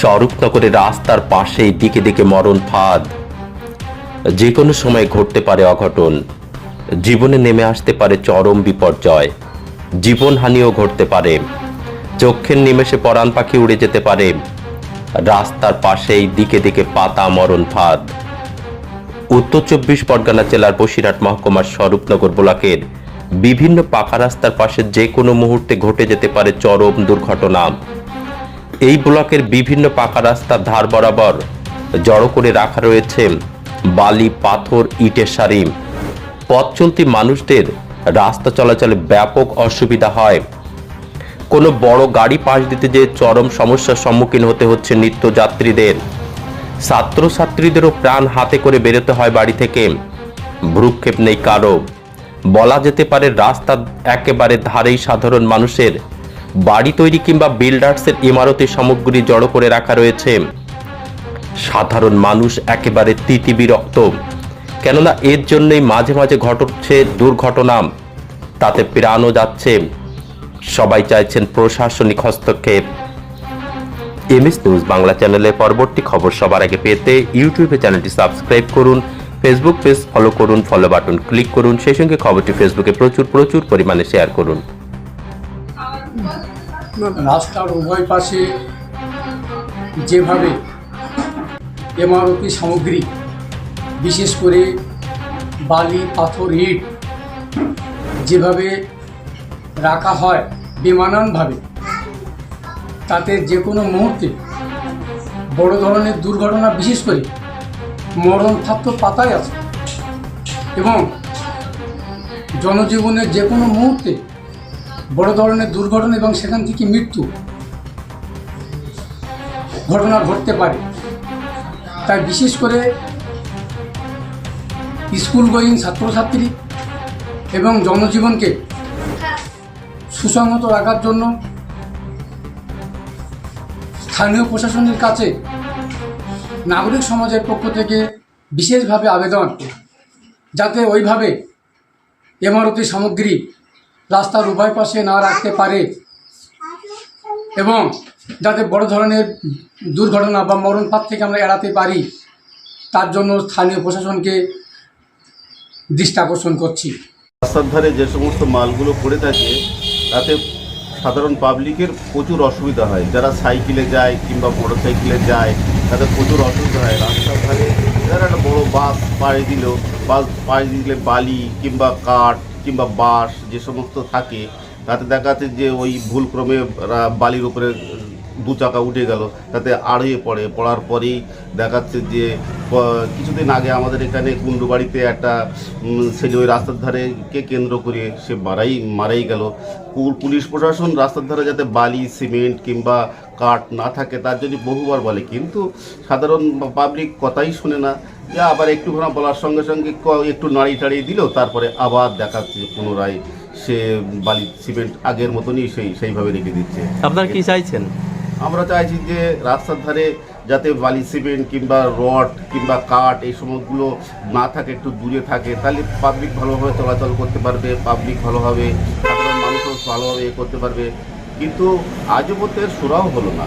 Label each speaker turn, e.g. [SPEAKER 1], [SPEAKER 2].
[SPEAKER 1] স্বরূপনগরের রাস্তার পাশেই দিকে দিকে মরণ ফাঁদ। যে কোনো সময় ঘটতে পারে অঘটন। জীবনে নেমে আসতে পারে চরম বিপর্যয়। জীবনহানিও ঘটতে পারে। চক্ষের নিমেষে পরাণ পাখি উড়ে যেতে পারে। রাস্তার পাশেই দিকে দিকে পাতা মরণ ফাঁদ। উত্তর চব্বিশ পরগনা জেলার বসিরহাট মহকুমার স্বরূপনগর ব্লকের বিভিন্ন পাকা রাস্তার পাশে যে কোনো মুহূর্তে ঘটে যেতে পারে চরম দুর্ঘটনা। এই ব্লকের বিভিন্ন পাকা রাস্তার ধার বরাবর জড়ো করে রাখা রয়েছে বালি, পাথর, ইটের সারি। পথ চলতি মানুষদের রাস্তা চলাচলে ব্যাপক অসুবিধা হয়। কোনো বড় গাড়ি পাশ দিতে যে চরম সমস্যার সম্মুখীন হতে হচ্ছে নিত্যযাত্রীদের। ছাত্রছাত্রীদেরও প্রাণ হাতে করে বেরোতে হয় বাড়ি থেকে। ভ্রুক্ষেপ নেই কারও। বলা যেতে পারে রাস্তা একেবারে ধারেই সাধারণ মানুষের বাড়ি তৈরি কিংবা বিল্ডার্সের ইমারতি সামগ্রী জড়ো করে রাখা রয়েছে। সাধারণ মানুষ একেবারে তিতি বিরক্ত কেননা এর জন্যই মাঝে মাঝে ঘটছে দুর্ঘটনা। তাতে প্রাণও যাচ্ছে। সবাই চাইছেন প্রশাসনিক হস্তক্ষেপ। এমএস নিউজ বাংলা চ্যানেলে পরবর্তী খবর সবার আগে পেতে ইউটিউবে চ্যানেলটি সাবস্ক্রাইব করুন, ফেসবুক পেজ ফলো করুন ফলো বাটন ক্লিক করুন, সেই সঙ্গে খবরটি ফেসবুকে প্রচুর প্রচুর পরিমাণে শেয়ার করুন।
[SPEAKER 2] রাস্তার উভয় পাশে যেভাবে এমআরপি সামগ্রী, বিশেষ করে বালি, পাথর, ইট যেভাবে রাখা হয় বেমানানভাবে, তাতে যে কোনো মুহূর্তে বড় ধরনের দুর্ঘটনা, বিশেষ করে মরণ থাপ্ত পাতায় আছে এবং জনজীবনের যে কোনো মুহূর্তে বড় ধরনের দুর্ঘটনা এবং সেখান থেকে মৃত্যু ঘটনা ঘটতে পারে। তাই বিশেষ করে স্কুল গোয়িং ছাত্রছাত্রী এবং জনজীবনকে সুসংহত রাখার জন্য স্থানীয় প্রশাসনের কাছে নাগরিক সমাজের পক্ষ থেকে বিশেষভাবে আবেদন, যাতে ওইভাবে এমআরতি সামগ্রী রাস্তার উভয় পাশে না রাখতে পারে। এবং যাতে বড় ধরনের দুর্ঘটনা বা মরণপাত থেকে আমরা এড়াতে পারি, তার জন্য স্থানীয় প্রশাসনকে দৃষ্টি আকর্ষণ করছি।
[SPEAKER 3] রাস্তার ধারে যে সমস্ত মালগুলো পড়ে থাকে, তাতে সাধারণ পাবলিকের প্রচুর অসুবিধা হয়। যারা সাইকেলে যায় কিংবা মোটর সাইকেলে যায়, তাদের প্রচুর অসুবিধা হয়। রাস্তার ধারে যারা একটা বড়ো বাস পাড়ি দিল বাস পাড়ি দিলে বালি কিংবা কাঠ কিংবা বাঁশ যে সমস্ত থাকে তাতে দেখা যাচ্ছে যে ওই ভুলক্রমে বালির উপরে দু চাকা উঠে গেল। তাতে আড়িয়ে পড়ে পড়ার পরেই দেখাচ্ছে যে কিছুদিন আগে আমাদের এখানে কুণ্ডুবাড়িতে একটা উম, ছেলে ওই রাস্তার ধারে কে কেন্দ্র করে সে মারাই মারাই গেল। পুলিশ প্রশাসন রাস্তার ধারে যাতে বালি সিমেন্ট কিংবা কাঠ না থাকে তার জন্য বহুবার বলে। কিন্তু সাধারণ পাবলিক কথাই শুনে না। যে আবার একটুখানা বলার সঙ্গে সঙ্গে একটু নাড়ি টাড়িয়ে দিল তারপরে আবার দেখাচ্ছে পুনরায় সে বালি সিমেন্ট আগের মতনই সেই সেইভাবে রেখে দিচ্ছে।
[SPEAKER 4] আপনারা কি চাইছেন?
[SPEAKER 3] আমরা চাইছি যে রাস্তার ধারে যাতে বালি সিমেন্ট কিংবা রড কিংবা কাঠ এই সমস্তগুলো না থাকে, একটু দূরে থাকে, তাহলে পাবলিক ভালোভাবে চলাচল করতে পারবে পাবলিক ভালোভাবে সাধারণ মানুষও ভালোভাবে করতে পারবে। কিন্তু আজও পথে সুরাও হলো না।